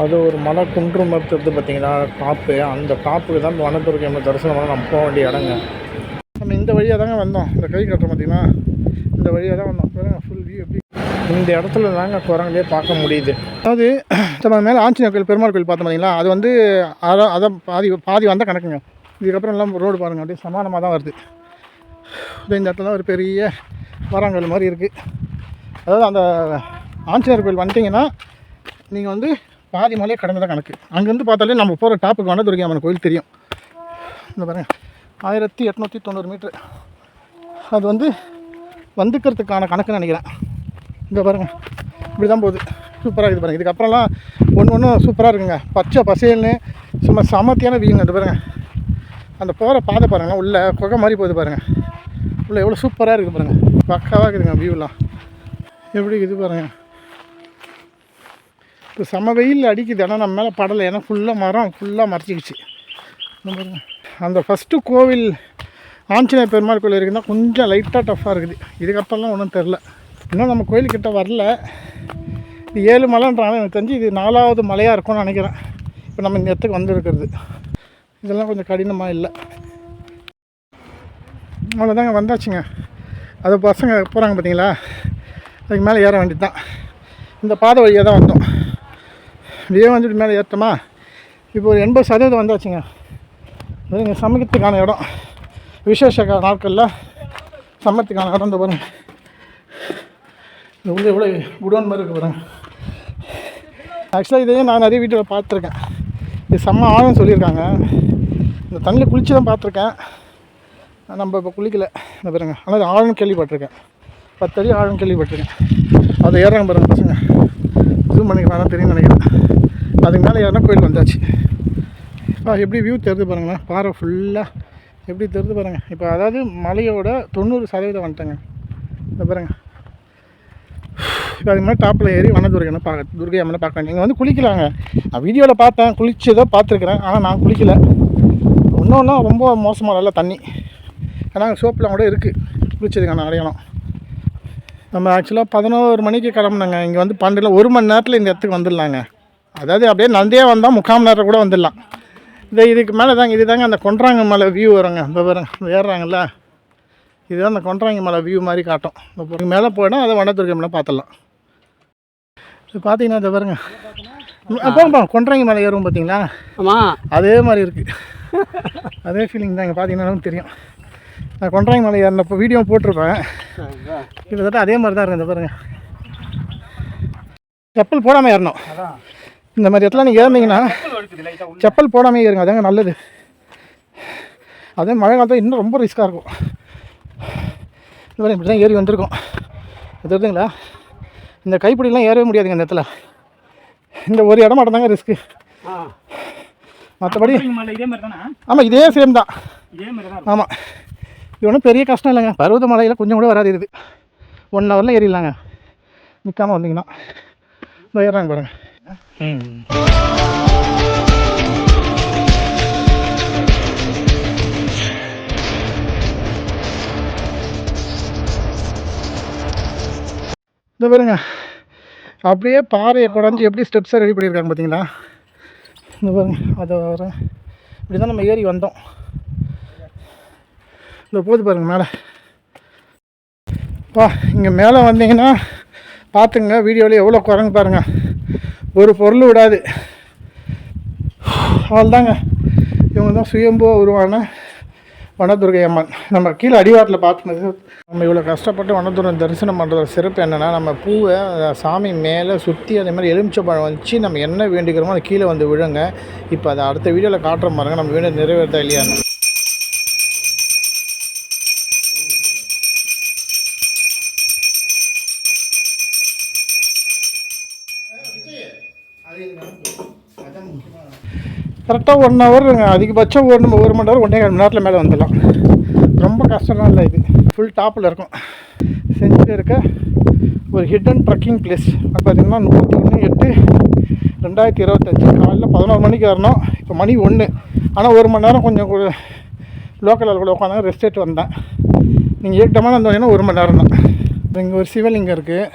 அது ஒரு மலை குன்று மாதிரி தெரியுது பார்த்தீங்களா டாப்பு அந்த டாப்புக்கு தான் வனதுர்கை அம்மா தரிசனம் பண்ண நம்ம போக வேண்டிய இடங்க. நம்ம இந்த வழியாக தாங்க வந்தோம். இந்த கை கட்டுறோம் பார்த்தீங்கன்னா இந்த வழியாக தான் வந்தோம். பாருங்க ஃபுல் வியூ எப்படி. இந்த இடத்துல தாங்க குரங்களே பார்க்க முடியுது. அதாவது நம்ம மேலே ஆஞ்சநேயர் கோயில் பெருமாள் கோயில் பார்த்தோம் பார்த்தீங்களா அது வந்து அதான் அதான் பாதி பாதி வந்தால் கணக்குங்க. இதுக்கப்புறம் எல்லாம் ரோடு பாருங்கள் அப்படியே சமானமாக தான் வருது. இந்த இடத்துல தான் ஒரு பெரிய வராங்கல் மாதிரி இருக்குது அதாவது அந்த ஆஞ்சநேயர் கோயில் வந்துட்டிங்கன்னா நீங்கள் வந்து பாதி மலையை கடந்து தான் கணக்கு. அங்கேருந்து பார்த்தாலே நம்ம போகிற டாப்புக்கு வனதுர்கை அம்மன் கோயில் தெரியும். இந்த பாருங்க ஆயிரத்தி எட்நூற்றி தொண்ணூறு மீட்ரு அது வந்து வந்துக்கிறதுக்கான கணக்குன்னு நினைக்கிறேன். இங்கே பாருங்கள் இப்படி தான் போகுது சூப்பராக இருக்குது பாருங்கள் இதுக்கப்புறம்லாம் ஒன்று ஒன்றும் சூப்பராக இருக்குங்க. பச்சை பசேல்னு சும்மா சமத்தியான வியூங்க இந்த பாருங்கள் அந்த போகிற பாதை பாருங்கள் உள்ளே குகை மாதிரி போகுது பாருங்கள் உள்ளே எவ்வளோ சூப்பராக இருக்குது பாருங்கள் பக்காவாக இருக்குதுங்க வியூலாம் எப்படி இது பாருங்கள் இப்போ செம வெயில் அடிக்குது ஆனால் நம்ம மேலே படலை. ஏன்னா ஃபுல்லாக மரம் ஃபுல்லாக மறைச்சிக்கிச்சு. பாருங்கள் அந்த ஃபஸ்ட்டு கோவில் ஆஞ்சநேயர் பெருமாள் கோயில் இருக்குதுன்னா கொஞ்சம் லைட்டாக டஃப்பாக இருக்குது. இதுக்கப்புறம்லாம் ஒன்றும் தெரில இன்னும் நம்ம கோயிலுக்கிட்ட வரல. இது ஏழு மலைன்றாங்க எனக்கு தெரிஞ்சு இது நாலாவது மலையாக இருக்கும்னு நினைக்கிறேன். இப்போ நம்ம இந்த இடத்துக்கு வந்துருக்கிறது. இதெல்லாம் கொஞ்சம் கடினமாக இல்லை. அவ்வளோதாங்க வந்தாச்சுங்க. அது பசங்க போகிறாங்க பார்த்தீங்களா? அதுக்கு மேலே ஏற வேண்டியது தான் இந்த பாதை வழியாக தான் வந்தோம். இதே வந்துட்டு மேலே ஏற்றமா இப்போ ஒரு எண்பது சதவீதம் வந்தாச்சுங்க. அது இங்கே சமைக்கிறதுக்கான இடம். விசேஷ நாட்களில் சமைக்கிறதுக்கான இடம் இந்த பாருங்க. இந்த உள்ளே எவ்வளோ குடோன் மாதிரி இருக்கு பாருங்க. ஆக்சுவலாக இதையும் நான் நிறைய வீட்டில் பார்த்துருக்கேன். இது செம்ம ஆழம் சொல்லியிருக்காங்க. இந்த தண்ணியில் குளிச்சு தான் பார்த்துருக்கேன். நம்ம இப்போ குளிக்கல. இந்த பாருங்க. ஆனால் ஆழம் கேள்விப்பட்டிருக்கேன். பத்தடி ஆழம் கேள்விப்பட்டிருக்கேன். அதை ஏறாங்க பாருங்க பசங்க. ஜூம் பண்ணிக்கலாம் தான் தெரியும் நினைக்கிறேன். அதுக்கு மேலே ஏறினா கோயில் வந்தாச்சு. இப்போ எப்படி வியூ தெரிஞ்சு பாருங்களேன். பாறை ஃபுல்லாக எப்படி தெரிஞ்சு பாருங்கள் இப்போ அதாவது மலையோட தொண்ணூறு சதவீதம் வந்துட்டேங்க. இந்த பாருங்கள் இப்போ அது மாதிரி டாப்பில் ஏறி வனதுர்கனை பார்க்க துர்கை அம்மனை பார்க்க நீங்கள் வந்து குளிக்கலாங்க. நான் வீடியோவில் பார்த்தேன். குளிச்சதோ பார்த்துருக்குறேன். ஆனால் நான் குளிக்கல. இன்னொன்னா ரொம்ப மோசமாக இல்லை தண்ணி. ஏன்னா சோப்பெலாம் கூட இருக்குது குளிச்சதுக்கான அடையாளம். நம்ம ஆக்சுவலாக பதினோரு மணிக்கு கிளம்புனாங்க. இங்கே வந்து பன்னெண்டில் ஒரு மணி நேரத்தில் இந்த இடத்துக்கு வந்துடலாங்க. அதாவது அப்படியே நந்தே வந்தால் முக்கால் நேரம் கூட வந்துடலாம். இது இதுக்கு மேலே தாங்க இது தாங்க அந்த கொன்றாங்க மலை வியூ வருங்க. இந்த பாருங்க ஏறுறாங்கல்ல. இதுதான் அந்த கொன்றாங்க மலை வியூ மாதிரி காட்டும். இப்போ மேலே போயிடும் அதை வனதுர்க்கை மலை பார்த்துடலாம். இது பார்த்தீங்கன்னா இதை பாருங்க. அப்போ கொண்டராங்கி மலை ஏறும் பார்த்தீங்களா ஆமாம் அதே மாதிரி இருக்குது அதே ஃபீலிங் தான் இங்கே பார்த்தீங்கன்னா தெரியும். நான் கொண்டராங்கி மலை ஏறினப்போ வீடியோ போட்டிருப்பேன். கிட்டத்தட்ட அதே மாதிரி தான் இருக்குது இந்த பாருங்க. செப்பல் போடாமல் ஏறணும். இந்த மாதிரி இடத்துல நீங்கள் ஏறினீங்கன்னா செப்பல் போடாமல் ஏறுங்க அதாங்க நல்லது. அதே மழை காலத்தில் இன்னும் ரொம்ப ரிஸ்க்காக இருக்கும். இந்த மாதிரி இப்படி தான் ஏறி வந்திருக்கோம். இது வருதுங்களா இந்த கைப்பிடிலாம் ஏறவே முடியாதுங்க இந்த இடத்துல. இந்த ஒரு இடம் மட்டும் தாங்க ரிஸ்க்கு மற்றபடி ஆமாம் இதே சேம் தான்? ஆமாம் இது ஒன்றும் பெரிய கஷ்டம் இல்லைங்க. பருவத மலையில் கொஞ்சம் கூட வராது இது. ஒன் ஹவரில் ஏறிடலாங்க. நிற்காமல் வந்தீங்கன்னா. இந்த ஏறாங்க பாருங்க. இந்த பாருங்க. அப்படியே பாறையை குடஞ்சி எப்படி ஸ்டெப்ஸை ரெடி பண்ணியிருக்காங்க பார்த்தீங்களா? இந்த பாருங்க. அதை வர. இப்படி தான் நம்ம ஏறி வந்தோம். இந்த போது பாருங்க மேலே. பா இங்கே மேலே வந்தீங்கன்னா பார்த்துங்க வீடியோவில் எவ்வளோ குரங்கு பாருங்கள் ஒரு பொருள் விடாது. அவ்வளோதாங்க இவங்க தான் சுயம்போ உருவான வனதுர்கை அம்மன். நம்ம கீழே அடிவாரத்தில் பார்த்துனது நம்ம இவ்வளோ கஷ்டப்பட்டு வனதுர்கை தரிசனம் பண்ணுற சிறப்பு என்னென்னா நம்ம பூவை சாமி மேலே சுற்றி அதே மாதிரி எலுமிச்சப்பழம் வச்சு நம்ம என்ன வேண்டிக்கிறோமோ அது கீழே வந்து விழுங்க. இப்போ அதை அடுத்த வீடியோவில் காட்டுற பாருங்க நம்ம வீடு நிறைவேறதா இல்லையான்னு கரெக்டாக ஒன் ஹவர் அதிகபட்சம் ஒரு ஒரு மணி நேரம் ஒன்றே மணி நேரத்தில் மேலே வந்துடலாம். ரொம்ப கஷ்டம்லாம் இல்லை இது. ஃபுல் டாப்பில் இருக்கும். செஞ்சுட்டு இருக்க ஒரு ஹிடன் ட்ரக்கிங் பிளேஸ் அது பார்த்திங்கன்னா முப்பத்தி ஒன்று எட்டு ரெண்டாயிரத்தி இருபத்தஞ்சி காலைல பதினோரு மணிக்கு வரணும். இப்போ மணி ஒன்று ஆனால் ஒரு மணி நேரம் கொஞ்சம் கூட லோக்கலில் கூட உட்காந்து ரெஸ்ட் எடுத்து வந்தேன். நீங்கள் ஏட்டமாக வந்தோன்னா ஒரு மணி நேரம் தான். இங்கே ஒரு சிவலிங்கம் இருக்குது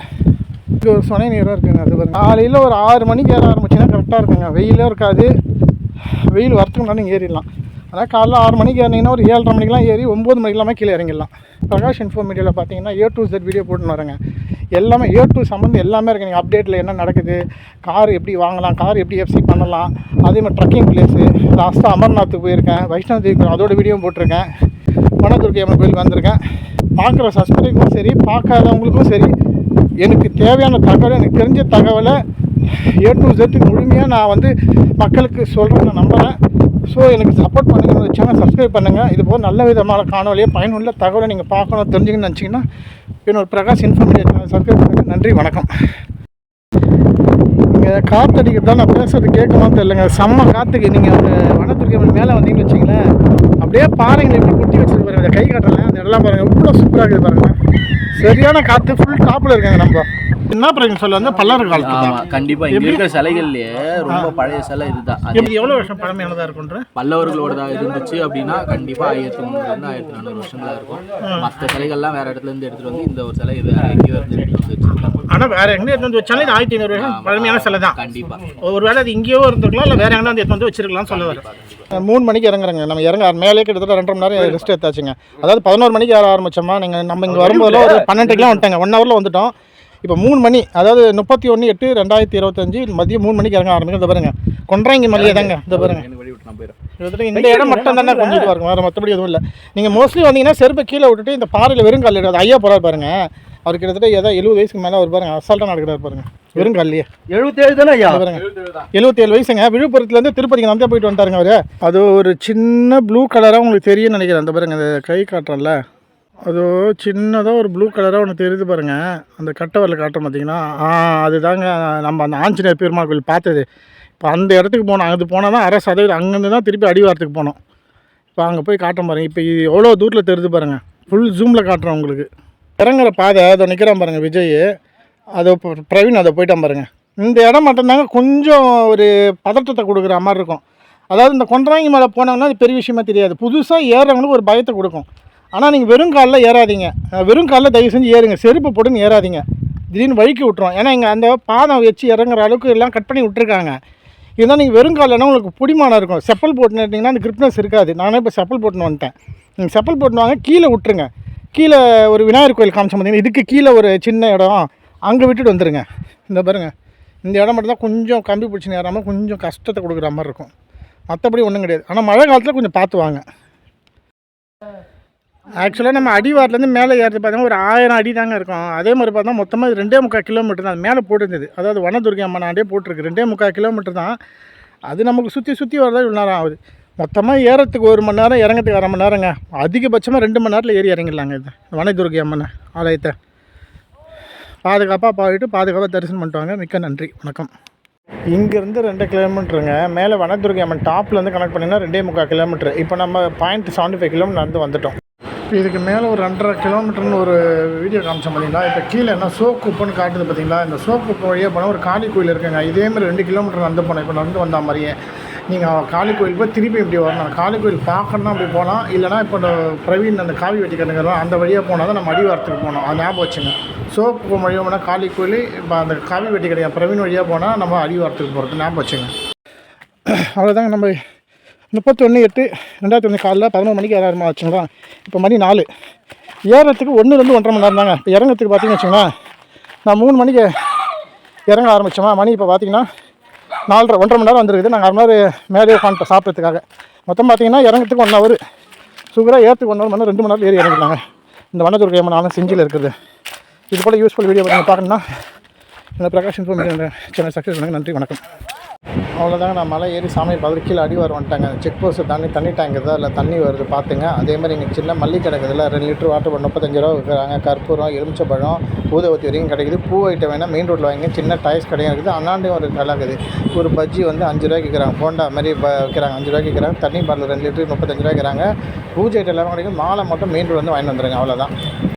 இங்கே ஒரு சுனை நீராக இருக்குங்க அது பாருங்க. காலையில் ஒரு ஆறு மணிக்கு ஏற ஆரம்பிச்சிங்கன்னா கரெக்டாக இருக்குங்க. வெயிலும் இருக்காது. வெயில் வரத்துக்கு முன்னாடி நீங்கள் ஏறிடலாம். அதான் காலைல ஆறு மணிக்கு ஏறினீங்கன்னா ஒரு ஏழரை மணிக்கெலாம் ஏறி ஒம்பது மணிக்கெல்லாமே கீழே இறங்கிடலாம். பிரகாஷ் இன்ஃபோ மீடியாவில் பார்த்தீங்கன்னா ஏ டு செட் வீடியோ போட்டுன்னு வரேங்க எல்லாமே ஏ டு சம்மந்தம் எல்லாமே இருக்குது நீங்கள் அப்டேட்டில் என்ன நடக்குது கார் எப்படி வாங்கலாம் கார் எப்படி எஃப்சி பண்ணலாம் அதே மாதிரி ட்ரக்கிங் பிளேஸு லாஸ்ட்டாக அமர்நாத்துக்கு போயிருக்கேன். வைஷ்ணவ தேவி அதோட வீடியோ போட்டிருக்கேன். வனதுர்கை அம்மன் கோயில் வந்திருக்கேன். பார்க்குற சப்ஸ்கிரைபருக்கும் சரி பார்க்காதவங்களுக்கும் சரி எனக்கு தேவையான தகவல் எனக்கு தெரிஞ்ச தகவலை ஏ டு Z முழுமையாக நான் வந்து மக்களுக்கு சொல்கிறேன் நான் நம்புகிறேன் ஸோ எனக்கு சப்போர்ட் பண்ணுங்கள் சேனல் சப்ஸ்கிரைப் பண்ணுங்கள் இது போல் நல்ல விதமான காணொலியை பயனுள்ள தகவலை நீங்கள் பார்க்கணும் தெரிஞ்சுக்கணும்னு நினச்சிங்கன்னா என்னோட பிரகாஷ் இன்ஃபர்மேட்டிவ் சேனல் சப்ஸ்கிரைப் பண்ணுங்கள் நன்றி வணக்கம். நீங்கள் காற்று அடிக்கிறது தான் நான் பேசுறது கேட்கணும்னு தெரியலங்க. செம்ம காற்றுக்கு நீங்கள் அந்த வனத்துக்கு மேலே வந்தீங்கன்னு வச்சிங்களேன் அப்படியே பாறைங்களை எப்படி குட்டி வச்சுட்டு பாருங்க. கை காட்டுறேன் அந்த இடம்லாம் பாருங்கள் இவ்வளோ சூப்பராக இருக்குது பாருங்கள் சரியான காற்று ஃபுல் டாப்பில் இருக்காங்க நம்ம. என்ன பிரச்சனை? சொல்ல வந்து பல்லர் காலத்து ஆமா கண்டிப்பா. இங்க இருக்கிற சிலைகள்லயே ரொம்ப பழைய சிலை இதுதான் அது எப்படி எவ்வளோ வருஷம் பழமையானதாக இருக்குன்ற பல்லவர்களோடதா இருந்துச்சு அப்படின்னா கண்டிப்பா ஆயிரத்தி முந்நூறுல இருந்து ஆயிரத்தி நானூறு வருஷங்களா இருக்கும். மத்த சிலைகள்லாம் வேற இடத்துல இருந்து எடுத்துட்டு வந்து இந்த ஒரு சிலை வேற எங்கேயோ இருந்து எடுத்துட்டு வந்து ஆனால் வேற எங்கே எடுத்து வந்து வச்சாலும் இது ஆயிரத்தி ஐநூறு வருஷம் பழமையான சிலை தான். கண்டிப்பா. ஒருவேளை அது இங்கேயோ இருந்திருக்கலாம் இல்லை வேற எங்கன்னா வந்து எடுத்து வந்து வச்சிருக்கலாம்னு சொல்ல மூணு மணிக்கு இறங்குறேங்க. நம்ம இறங்க மேலே கிட்டத்தட்ட ரெண்டரை மணி நேரம் ரெஸ்ட் எடுத்தாச்சுங்க. அதாவது பதினோரு மணிக்கு ஆரம்பிச்சோமா நீங்கள் நம்ம இங்கே வரும்போது ஒரு பன்னெண்டுக்கெலாம் வந்துட்டாங்க. ஒன் ஹவரில் வந்துட்டோம். இப்போ மூணு மணி அதாவது முப்பத்தி ஒன்று எட்டு ரெண்டாயிரத்தி இருபத்தஞ்சு மதியம் மூணு மணிக்கு இறங்க ஆரம்பிக்கும் இந்த பாருங்க. கொன்றாங்கி மலையே தாங்க இந்த பாருங்க. இந்த இடம் மட்டும் தானே கொஞ்சம் இதுவாக இருக்கும் வேறு மற்றபடி எதுவும் இல்லை. நீங்கள் மோஸ்ட்லி வந்தீங்கன்னா செருப்பை கீழே விட்டுட்டு இந்த பாறையில் வெறும் கல் எடுக்காது. ஐயா போகிறார் பாருங்க. அவர் கிட்டத்தட்ட ஏதோ எழுபது வயசுக்கு மேலே அவர் பாருங்க அசால்ட்டாக நடக்கிறார் பாருங்க. வெறும் கல்லையே எழுபத்தேழு தானே ஐயா? பாருங்க. எழுபத்தேழு வயசுங்க. விழுப்புரத்துலேருந்து திருப்பதிக்கு நடந்தே போயிட்டு வந்துட்டாருங்க அவர். அது ஒரு சின்ன ப்ளூ கலராக உங்களுக்கு தெரியும்னு நினைக்கிறேன். அந்த பாருங்க அந்த கை காட்டுறல அதோ சின்னதாக ஒரு ப்ளூ கலராக ஒன்று தெரியுது பாருங்கள் அந்த கட்டை வரல காட்டுறோம் பார்த்தீங்கன்னா ஆ அதுதாங்க நம்ம அந்த ஆஞ்சநேயர் பெருமாள் கோயில் பார்த்தது. இப்போ அந்த இடத்துக்கு போனோம். அது போனால் தான் அரை சதவீதம் அங்கேருந்து தான் திருப்பி அடிவாரத்துக்கு போனோம். இப்போ அங்கே போய் காட்டுறோம் பாருங்கள் இப்போ இது எவ்வளோ தூரத்தில் தெரியுது பாருங்கள் ஃபுல் ஜூமில் காட்டுறோம் உங்களுக்கு. இறங்குற பாதை அதை நிற்கிறான் பாருங்கள் விஜய். அதை இப்போ பிரவீன் அதை போயிட்டான் பாருங்கள் இந்த இடம் மட்டும்தாங்க கொஞ்சம் ஒரு பதற்றத்தை கொடுக்குற மாதிரி இருக்கும். அதாவது இந்த கொண்டராங்கி மேலே போனாங்கன்னா அது பெரிய விஷயமா தெரியாது. புதுசாக ஏறுறவங்களுக்கு ஒரு பயத்தை கொடுக்கும். ஆனால் நீங்கள் வெறும் காலில் ஏறாதீங்க. வெறும் காலில் தயவு செஞ்சு ஏறுங்க. செருப்பு போட்டுன்னு ஏறாதீங்க. திடீர்னு வழுக்கி விட்டுரும். ஏன்னா இங்கே அந்த பாதம் வச்சு இறங்குற அளவுக்கு எல்லாம் கட் பண்ணி விட்டுருக்காங்க. இதுதான் நீங்கள் வெறும் காலில்னா உங்களுக்கு பிடிமானம் இருக்கும். செப்பல் போட்டுன்னு அந்த கிரிப்னஸ் இருக்காது. நானே இப்போ செப்பல் போட்டுன்னு வந்துட்டேன். நீங்கள் செப்பல் போட்டுன்னு வாங்க கீழே விட்டுருங்க. கீழே ஒரு விநாயகர் கோயில் காமிச்சோம் பார்த்தீங்கன்னா இதுக்கு கீழே ஒரு சின்ன இடம். அங்கே விட்டுட்டு வந்துடுங்க இந்த பாருங்க. இந்த இடம் மட்டும் தான் கொஞ்சம் கம்பி பிடிச்சி ஏறாமல் கொஞ்சம் கஷ்டத்தை கொடுக்குற மாதிரி இருக்கும். மற்றபடி ஒன்றும் கிடையாது. ஆனால் மழை காலத்தில் கொஞ்சம் பார்த்து வாங்க. ஆக்சுவலாக நம்ம அடிவாரத்துலேருந்து மேலே ஏறது பார்த்தீங்கன்னா ஒரு ஆயிரம் அடி தாங்க இருக்கும். அதே மாதிரி பார்த்தா மொத்தமாக இது ரெண்டே முக்கால் கிலோமீட்டர் தான். அது மேலே போட்டுருந்தது. அதாவது வனதுர்கை அம்மன் ஆண்டே போட்டிருக்கு. ரெண்டே முக்கால் கிலோமீட்டர் தான். அது நமக்கு சுற்றி சுற்றி வரதான் இவ்வளோ நேரம் ஆகுது. மொத்தமாக ஏறத்துக்கு ஒரு மணி நேரம் இறங்கிறதுக்கு அரை மணி நேரங்க. அதிகபட்சமாக ரெண்டு மணி நேரத்தில் ஏறி இறங்கிடலாங்க இது. வனதுர்கை அம்மன் ஆலயத்தை. பாதுகாப்பாக போயிட்டு பாதுகாப்பாக தரிசனம் பண்ணிட்டு வாங்க. மிக்க நன்றி. வணக்கம். இங்கேருந்து ரெண்டு கிலோமீட்டருங்க மேலே வனதுர்கை அம்மன் டாப்லேருந்து கனெக்ட் பண்ணிங்கன்னா ரெண்டே முக்கால் கிலோமீட்டர் இப்போ நம்ம பாயிண்ட் செவன்ட்டி ஃபைவ் கிலோமீட்டர் நடந்து வந்துட்டோம். இதுக்கு மேலே ஒரு ரெண்டரை கிலோமீட்டர்னு ஒரு வீடியோ காமிச்சோம் பார்த்தீங்களா இப்போ கீழே என்ன சோக்குப்புன்னு காட்டுது பார்த்தீங்களா இந்த சோக்குப்பு வழியாக போனால் ஒரு காளி கோயில் இருக்குங்க. இதேமாதிரி ரெண்டு கிலோமீட்டர் நடந்து போனோம் இப்போ நடந்து வந்த மாதிரியே. நீங்கள் காளி கோயில் போய் திருப்பி இப்படி வரணும். காளி கோயில் பார்க்கணும்னா அப்படி போகலாம். இல்லைனா இப்போ இந்த பிரவீன் அந்த காவி வெட்டி அந்த வழியாக போனால் தான் நம்ம அடிவாரத்துக்கு போகணும். அது ஞாபகம் வச்சுங்க. சோப்பு வழியாக போனால் காளி கோயில் இப்போ அந்த காவி வெட்டி கிடையாது பிரவீன் வழியாக போனால் நம்ம அடிவாரத்துக்கு போகிறது ஞாபகம் வச்சுங்க. அவ்வளோதாங்க நம்ம முப்பத்தொன்று எட்டு ரெண்டாயிரத்தி ஒன்று காலைல பதினொரு மணிக்கு ஏற ஆரம்பிச்சுங்களா இப்போ மணி நாலு. ஏறத்துக்கு ஒன்றுலேருந்து ஒன்றரை மணி நேரம் தாங்க இப்போ இறங்கிறதுக்கு பார்த்தீங்கன்னு வச்சுங்களேன் நான் மூணு மணிக்கு இறங்க ஆரம்பித்தோமா மணி இப்போ பார்த்தீங்கன்னா நாலரை ஒன்றரை மணி நேரம் வந்துருக்குது. நாங்கள் அரை மணி நேரம் மேலே உட்காந்துட்டோம் சாப்பிட்றதுக்காக. மொத்தம் பார்த்தீங்கன்னா இறங்கிறதுக்கு ஒன் ஹவர் சுகராக ஏறத்துக்கு ஒன் ஹவர் மணி ரெண்டு மணி நேரம் ஏறி இறங்கிடலாங்க. இந்த வனதுர்கை அம்மன் செஞ்சியில் இருக்குது. இது போல் யூஸ்ஃபுல் வீடியோ நீங்கள் பார்க்கணுன்னா இந்த பிரகாஷ் இன்ஃபர்மேஷன் சேனல் சக்ஸஸ் பண்ணுங்க நன்றி வணக்கம். அவ்வளோதாங்க நான் மலை ஏறி சாமி பார்த்துட்டு கீழே அடி வர வந்துட்டாங்க. செக் போஸ்ட் தண்ணி தண்ணி டேங்க் இருக்குது அதில் தண்ணி வருது பார்த்துங்க அதே மாதிரி இங்கே சின்ன மல்லி கிடக்குதுல ரெண்டு லிட்டர் வாட்டர் பண்ண முப்பத்தஞ்சு ரூபா விற்கிறாங்க. கற்பூரம் எலுமிச்சப்பழம் ஊதவத்தி வரைக்கும் கிடைக்குது. பூ ஐட்டம் வேணால் மெயின் ரோட்டில் வாங்கி சின்ன டைஸ் கடையும் இருக்குது. அண்ணாண்டையும் ஒரு கடை இருக்குது. ஒரு பஜ்ஜி வந்து அஞ்சு ரூபாய்க்கு விற்கிறாங்க. போண்டா மாதிரி விற்கிறாங்க. அஞ்சு ரூபாய்க்கு விற்கிறாங்க. தண்ணி பாட்டில் ரெண்டு லிட்டர் முப்பத்தஞ்சு ரூபாய்க்கு விற்கிறாங்க. பூஜை ஐட்டம் எல்லாமே கிடைக்கும் மாலை மட்டும் மெயின் ரோடு வந்து வாங்கிட்டு வந்துடுங்க அவ்வளோதான்